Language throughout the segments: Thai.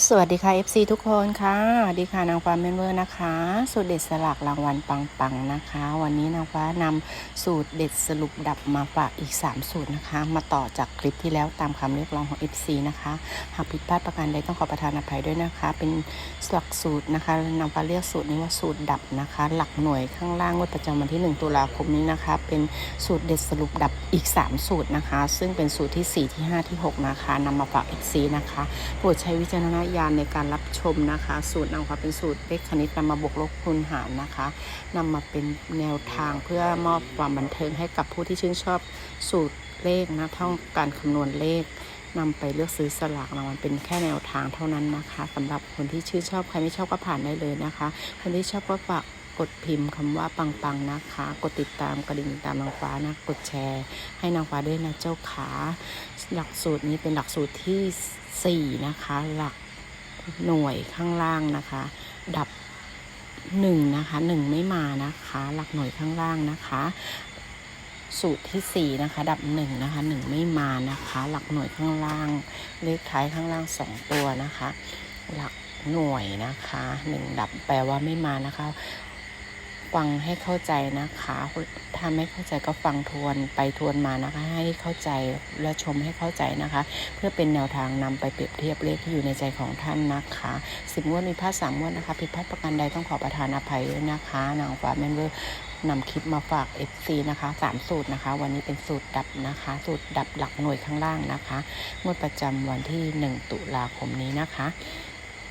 สวัสดีค่ะ FC ทุกคนค่ะดีค่ะนางฟ้าเมนเวอร์นะคะ สูตรเด็ดสลักรางวัลปังๆนะคะ วันนี้นางฟ้านำสูตรเด็ดสรุปดับมาฝากอีก 3 สูตรนะคะ มาต่อจากคลิปที่แล้วตามคำเรียกร้องของ FC นะคะ หากผิดพลาดประการใดต้องขอประทานอภัยด้วยนะคะ เป็นหลักสูตรนะคะนางฟ้าเรียกสูตรนี้ว่าสูตรดับนะคะ หลักหน่วยข้างล่างงวดประจำวันที่ 1 ตุลาคมนี้นะคะ เป็นสูตรเด็ดสรุปดับอีก 3 สูตรนะคะ ซึ่งเป็นสูตรที่ 4 ที่ 5 ที่ 6 นะคะนำมาฝาก FC นะคะโปรดใช้วิจารณญาณในการรับชมนะคะ สูตรนำความเป็นสูตรเลขคณิตนำมาบวกลบคูณหารนะคะนำมาเป็นแนวทางเพื่อมอบความบันเทิงให้กับผู้ที่ชื่นชอบสูตรเลขนะท่องการคำนวณเลขนำไปเลือกซื้อสลากรางวัลเป็นแค่แนวทางเท่านั้นนะคะสำหรับคนที่ชื่นชอบใครไม่ชอบก็ผ่านได้เลยนะคะ คนที่ชอบก็ฝากกดพิมพ์คำว่าปังๆนะคะ กดติดตามกระดิ่งติดตามนางฟ้านะกดแชร์ ให้นางฟ้าด้วยนะเจ้าขา หลักสูตรนี้เป็นหลักสูตรที่ 4 นะคะ หลัก หน่วยข้างล่างนะคะ ดับหนึ่งนะคะหนึ่งไม่มานะคะ หลักหน่วยข้างล่างนะคะ สูตรที่สี่นะคะ ดับหนึ่งนะคะหนึ่งไม่มานะคะ หลักหน่วยข้างล่าง เลขท้ายข้างล่างสองตัวนะคะ หลักหน่วยนะคะหนึ่งดับแปลว่าไม่มานะคะ ฟังให้เข้าใจนะคะถ้าไม่เข้าใจก็ฟังทวนไปทวนมานะคะ ให้เข้าใจและชมให้เข้าใจนะคะ เพื่อเป็นแนวทางนำไปเปรียบเทียบเลขที่อยู่ในใจของท่านนะคะสิบงวดมีพลาดสามงวดนะคะผิดพลาดประการใดต้องขอประทานอภัยด้วยนะคะ นางฟ้าแมนเวอร์นำคลิปมาฝาก FC นะคะสามสูตรนะคะ วันนี้เป็นสูตรดับนะคะ สูตรดับหลักหน่วยข้างล่างนะคะงวดประจำวันที่ 1 ตุลาคมนี้นะคะ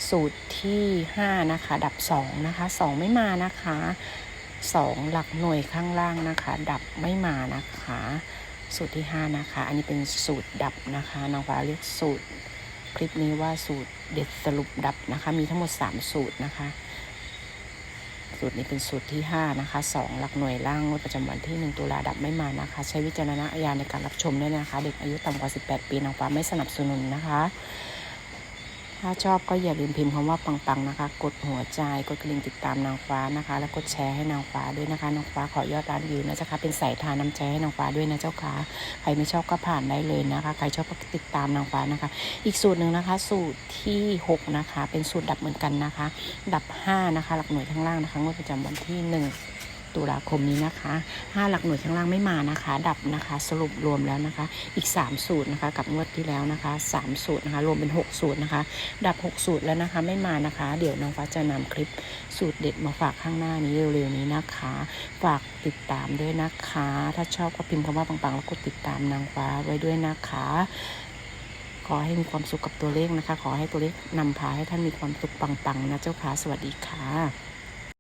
สูตรที่ 5 นะคะ ดับ 2 นะคะ 2 ไม่มานะคะ 2 หลักหน่วยข้างล่างนะคะ ดับไม่มานะคะ สูตรที่ 5 นะคะ อันนี้เป็นสูตรดับนะคะน้องฟ้าเรียกสูตร คลิปนี้ว่าสูตรเด็ดสรุปดับนะคะ มีทั้งหมด 3 สูตรนะคะ สูตรนี้เป็นสูตรที่ 5 นะคะ 2 หลักหน่วยล่างงวดประจำวันที่ 1 ตุลาดับไม่มานะคะ ใช้วิจารณญาณในการรับชมด้วยนะคะ เด็กอายุต่ำกว่า 18 ปีน้องฟ้าไม่สนับสนุนนะคะ ถ้าชอบก็อย่าลืมพิมพ์คำว่าปังๆนะคะ กดหัวใจกดกระดิ่งติดตามนางฟ้านะคะ แล้วกดแชร์ให้นางฟ้าด้วยนะคะนางฟ้าขอยอดร้านวิวนะเจ้าค่ะเป็นสายทานน้ำใจให้นางฟ้าด้วยนะเจ้าค่ะใครไม่ชอบก็ผ่านได้เลยนะคะ ใครชอบก็ติดตามนางฟ้านะคะ อีกสูตรหนึ่งนะคะ สูตรที่ 6 นะคะ เป็นสูตรดับเหมือนกันนะคะ ดับ 5 นะคะ หลักหน่วยข้างล่างนะคะงวดประจำวันที่ 1 ตุลาคมนี้นะคะ 5 หลักหน่วยข้างล่างไม่มานะคะ ดับนะคะ สรุปรวมแล้วนะคะ อีก3สูตรนะคะ กับงวดที่แล้วนะคะ3สูตรนะคะ รวมเป็น6สูตรนะคะ ดับ 6 สูตรแล้วนะคะ ไม่มานะคะ เดี๋ยวน้องฟ้าจะนำคลิปสูตรเด็ดมาฝากข้างหน้านี้เร็วๆนี้นะคะ ฝากติดตามด้วยนะคะ ถ้าชอบก็พิมพ์คำว่าปังๆแล้วกดติดตามนางฟ้าไว้ด้วยนะคะ ขอให้มีความสุขกับตัวเลขนะคะ ขอให้ตัวเลขนำพาให้ท่านมีความสุขปังๆนะเจ้าค่ะสวัสดีค่ะ